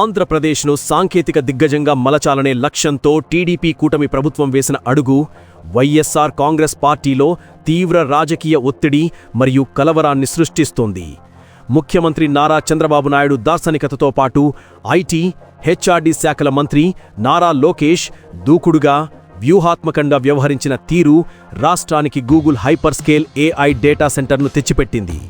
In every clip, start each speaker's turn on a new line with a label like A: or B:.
A: ఆంధ్రప్రదేశ్ను సాంకేతిక దిగ్గజంగా మలచాలనే లక్ష్యంతో టీడీపీ కూటమి ప్రభుత్వం వేసిన అడుగు వైఎస్ఆర్ కాంగ్రెస్ పార్టీలో తీవ్ర రాజకీయ ఒత్తిడి మరియు కలవరాన్ని సృష్టిస్తోంది. ముఖ్యమంత్రి నారా చంద్రబాబు నాయుడు దార్శనికతతో పాటు ఐటీ హెచ్ఆర్డీ శాఖల మంత్రి నారా లోకేష్ దూకుడుగా వ్యూహాత్మకంగా వ్యవహరించిన తీరు రాష్ట్రానికి Google hyperscale AI data సెంటర్ను తెచ్చిపెట్టింది.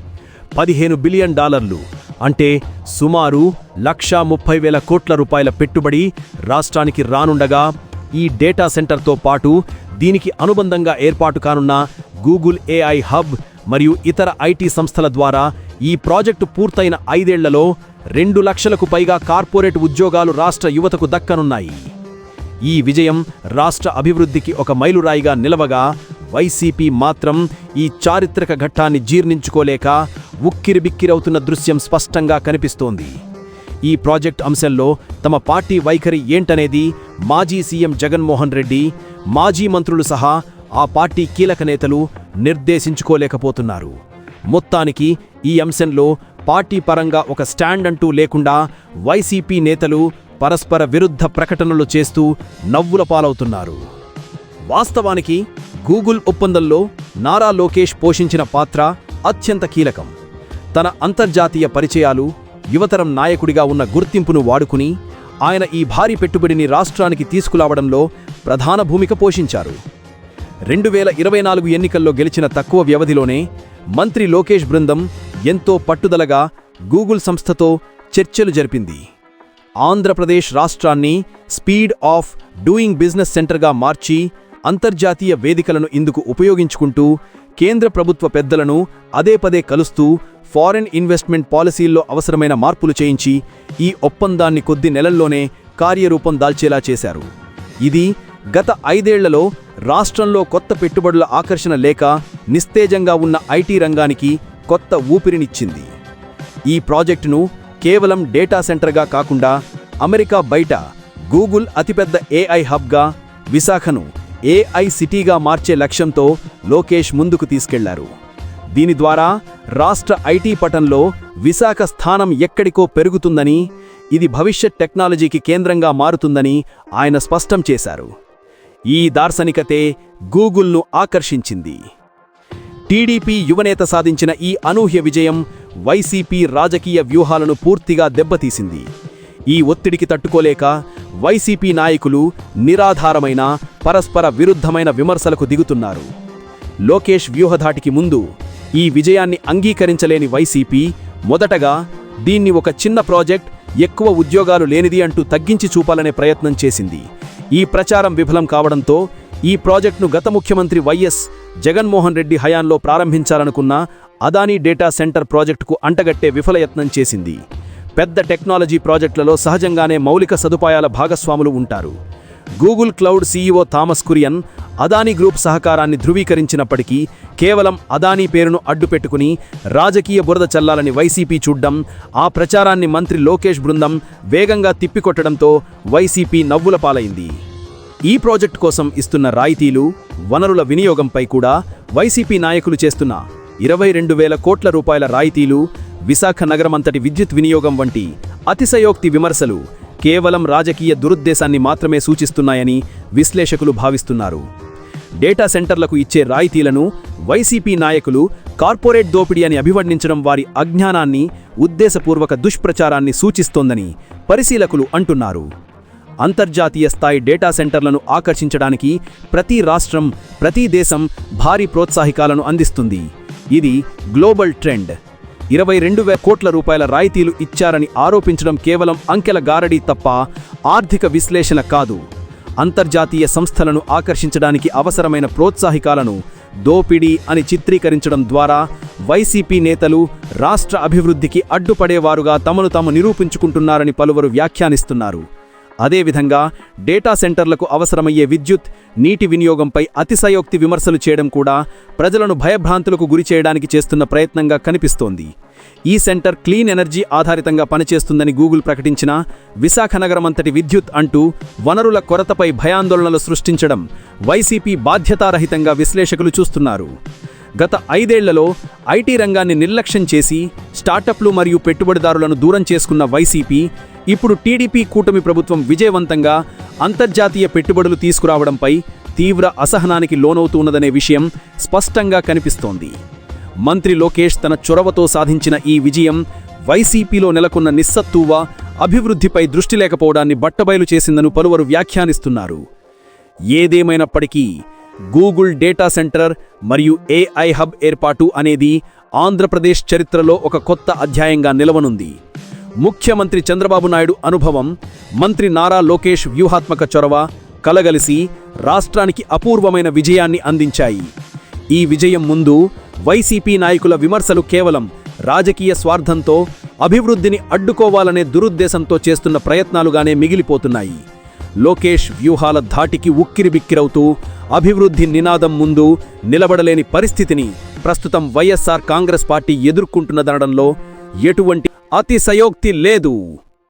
A: పదిహేను బిలియన్ డాలర్లు అంటే సుమారు లక్షా ముప్పై వేల కోట్ల రూపాయల పెట్టుబడి రాష్ట్రానికి రానుండగా ఈ డేటా సెంటర్తో పాటు దీనికి అనుబంధంగా ఏర్పాటు కానున్న గూగుల్ ఏఐ హబ్ మరియు ఇతర ఐటీ సంస్థల ద్వారా ఈ ప్రాజెక్టు పూర్తయిన ఐదేళ్ళలో రెండు లక్షలకు పైగా కార్పొరేట్ ఉద్యోగాలు రాష్ట్ర యువతకు దక్కనున్నాయి. ఈ విజయం రాష్ట్ర అభివృద్ధికి ఒక మైలురాయిగా నిలవగా వైసీపీ మాత్రం ఈ చారిత్రక ఘట్టాన్ని జీర్ణించుకోలేక ఉక్కిరిబిక్కిరవుతున్న దృశ్యం స్పష్టంగా కనిపిస్తోంది. ఈ ప్రాజెక్ట్ అంశంలో తమ పార్టీ వైఖరి ఏంటనేది మాజీ సీఎం జగన్మోహన్ రెడ్డి మాజీ మంత్రులు సహా ఆ పార్టీ కీలక నేతలు నిర్దేశించుకోలేకపోతున్నారు. మొత్తానికి ఈ అంశంలో పార్టీ పరంగా ఒక స్టాండ్ అంటూ లేకుండా వైసీపీ నేతలు పరస్పర విరుద్ధ ప్రకటనలు చేస్తూ నవ్వుల పాలవుతున్నారు. వాస్తవానికి గూగుల్ ఒప్పందంలో నారా లోకేష్ పోషించిన పాత్ర అత్యంత కీలకం. తన అంతర్జాతీయ పరిచయాలు యువతరం నాయకుడిగా ఉన్న గుర్తింపును వాడుకుని ఆయన ఈ భారీ పెట్టుబడిని రాష్ట్రానికి తీసుకురావడంలో ప్రధాన భూమిక పోషించారు. రెండు వేల ఇరవై నాలుగు ఎన్నికల్లో గెలిచిన తక్కువ వ్యవధిలోనే మంత్రి లోకేష్ బృందం ఎంతో పట్టుదలగా గూగుల్ సంస్థతో చర్చలు జరిపింది. ఆంధ్రప్రదేశ్ రాష్ట్రాన్ని స్పీడ్ ఆఫ్ డూయింగ్ బిజినెస్ సెంటర్గా మార్చి అంతర్జాతీయ వేదికలను ఇందుకు ఉపయోగించుకుంటూ కేంద్ర ప్రభుత్వ పెద్దలను అదే పదే కలుస్తూ ఫారెన్ ఇన్వెస్ట్మెంట్ పాలసీల్లో అవసరమైన మార్పులు చేయించి ఈ ఒప్పందాన్ని కొద్ది నెలల్లోనే కార్యరూపం దాల్చేలా చేశారు. ఇది గత ఐదేళ్ళలో రాష్ట్రంలో కొత్త పెట్టుబడుల ఆకర్షణ లేక నిస్తేజంగా ఉన్న ఐటీ రంగానికి కొత్త ఊపిరినిచ్చింది. ఈ ప్రాజెక్టును కేవలం డేటా సెంటర్గా కాకుండా అమెరికా బయట గూగుల్ అతిపెద్ద ఏఐ హబ్గా విశాఖను ఏఐ సిటీగా మార్చే లక్ష్యంతో లోకేష్ ముందుకు తీసుకెళ్ళారు. దీని ద్వారా రాష్ట్ర ఐటీ పటంలో విశాఖ స్థానం ఎక్కడికో పెరుగుతుందని ఇది భవిష్యత్ టెక్నాలజీకి కేంద్రంగా మారుతుందని ఆయన స్పష్టం చేశారు. ఈ దార్శనికతే గూగుల్ను ఆకర్షించింది. టీడీపీ యువనేత సాధించిన ఈ అనూహ్య విజయం వైసీపీ రాజకీయ వ్యూహాలను పూర్తిగా దెబ్బతీసింది. ఈ ఒత్తిడికి తట్టుకోలేక వైసీపీ నాయకులు నిరాధారమైన పరస్పర విరుద్ధమైన విమర్శలకు దిగుతున్నారు. లోకేష్ వ్యూహధాటికి ముందు ఈ విజయాన్ని అంగీకరించలేని వైసీపీ మొదటగా దీన్ని ఒక చిన్న ప్రాజెక్ట్ ఎక్కువ ఉద్యోగాలు లేనిది అంటూ తగ్గించి చూపాలనే ప్రయత్నం చేసింది. ఈ ప్రచారం విఫలం కావడంతో ఈ ప్రాజెక్టును గత ముఖ్యమంత్రి వైఎస్ జగన్మోహన్ రెడ్డి హయాంలో ప్రారంభించాలనుకున్న అదానీ డేటా సెంటర్ ప్రాజెక్టుకు అంటగట్టే విఫలయత్నం చేసింది. పెద్ద టెక్నాలజీ ప్రాజెక్టులలో సహజంగానే మౌలిక సదుపాయాల భాగస్వాములు ఉంటారు. Google cloud CEO Thomas Kurian Adani group సహకారాన్ని ధృవీకరించినప్పటికీ కేవలం అదానీ పేరును అడ్డుపెట్టుకుని రాజకీయ బురద చల్లాలని వైసీపీ చూడ్డం ఆ ప్రచారాన్ని మంత్రి లోకేష్ బృందం వేగంగా తిప్పికొట్టడంతో వైసీపీ నవ్వుల పాలైంది. ఈ ప్రాజెక్టు కోసం ఇస్తున్న రాయితీలు వనరుల వినియోగంపై కూడా వైసీపీ నాయకులు చేస్తున్న ఇరవై రెండు వేల కోట్ల రూపాయల రాయితీలు విశాఖ నగరమంతటి విద్యుత్ వినియోగం వంటి అతిశయోక్తి విమర్శలు కేవలం రాజకీయ దురుద్దేశాన్ని మాత్రమే సూచిస్తున్నాయని విశ్లేషకులు భావిస్తున్నారు. డేటా సెంటర్లకు ఇచ్చే రాయితీలను వైసీపీ నాయకులు కార్పొరేట్ దోపిడీ అని అభివర్ణించడం వారి అజ్ఞానాన్ని ఉద్దేశపూర్వక దుష్ప్రచారాన్ని సూచిస్తోందని పరిశీలకులు అంటున్నారు. అంతర్జాతీయ స్థాయి డేటా సెంటర్లను ఆకర్షించడానికి ప్రతి రాష్ట్రం ప్రతి దేశం భారీ ప్రోత్సాహికాలను అందిస్తుంది. ఇది గ్లోబల్ ట్రెండ్. ఇరవై రెండు వేల కోట్ల రూపాయల రాయితీలు ఇచ్చారని ఆరోపించడం కేవలం అంకెల గారడీ తప్ప ఆర్థిక విశ్లేషణ కాదు. అంతర్జాతీయ సంస్థలను ఆకర్షించడానికి అవసరమైన ప్రోత్సాహికాలను దోపిడీ అని చిత్రీకరించడం ద్వారా వైసీపీ నేతలు రాష్ట్ర అభివృద్ధికి అడ్డుపడేవారుగా తమను తాము నిరూపించుకుంటున్నారని పలువురు వ్యాఖ్యానిస్తున్నారు. అదేవిధంగా డేటా సెంటర్లకు అవసరమయ్యే విద్యుత్ నీటి వినియోగంపై అతిశయోక్తి విమర్శలు చేయడం కూడా ప్రజలను భయభ్రాంతులకు గురి చేయడానికి చేస్తున్న ప్రయత్నంగా కనిపిస్తోంది. ఈ సెంటర్ క్లీన్ ఎనర్జీ ఆధారితంగా పనిచేస్తుందని గూగుల్ ప్రకటించిన విశాఖ నగరమంతటి విద్యుత్ అంటూ వనరుల కొరతపై భయాందోళనలు సృష్టించడం వైసీపీ బాధ్యతారహితంగా విశ్లేషకులు చూస్తున్నారు. గత ఐదేళ్ళలో ఐటీ రంగాన్ని నిర్లక్ష్యం చేసి స్టార్టప్లు మరియు పెట్టుబడిదారులను దూరం చేసుకున్న వైసీపీ
B: ఇప్పుడు టీడీపీ కూటమి ప్రభుత్వం విజయవంతంగా అంతర్జాతీయ పెట్టుబడులు తీసుకురావడంపై తీవ్ర అసహనానికి లోనవుతున్నదనే విషయం స్పష్టంగా కనిపిస్తోంది. మంత్రి లోకేష్ తన చొరవతో సాధించిన ఈ విజయం వైసీపీలో నెలకొన్న నిస్సత్తువ అభివృద్ధిపై దృష్టి లేకపోవడాన్ని బట్టబయలు చేసిందను పలువురు వ్యాఖ్యానిస్తున్నారు. ఏదేమైనప్పటికీ గూగుల్ డేటా సెంటర్ మరియు ఏఐ హబ్ ఏర్పాటు అనేది ఆంధ్రప్రదేశ్ చరిత్రలో ఒక కొత్త అధ్యాయంగా నిలవనుంది. ముఖ్యమంత్రి చంద్రబాబు నాయుడు అనుభవం మంత్రి నారా లోకేష్ వ్యూహాత్మక చొరవ కలగలిసి రాష్ట్రానికి అపూర్వమైన విజయాన్ని అందించాయి. ఈ విజయం ముందు వైసీపీ నాయకుల విమర్శలు కేవలం రాజకీయ స్వార్థంతో అభివృద్ధిని అడ్డుకోవాలనే దురుద్దేశంతో చేస్తున్న ప్రయత్నాలుగానే మిగిలిపోతున్నాయి. లోకేష్ వ్యూహాల ధాటికి ఉక్కిరిబిక్కిరవుతూ అభివృద్ధి నినాదం ముందు నిలబడలేని పరిస్థితిని ప్రస్తుతం వైఎస్సార్ కాంగ్రెస్ పార్టీ ఎదుర్కొంటున్నదనడంలో ఎటువంటి అతిశయోక్తి లేదు.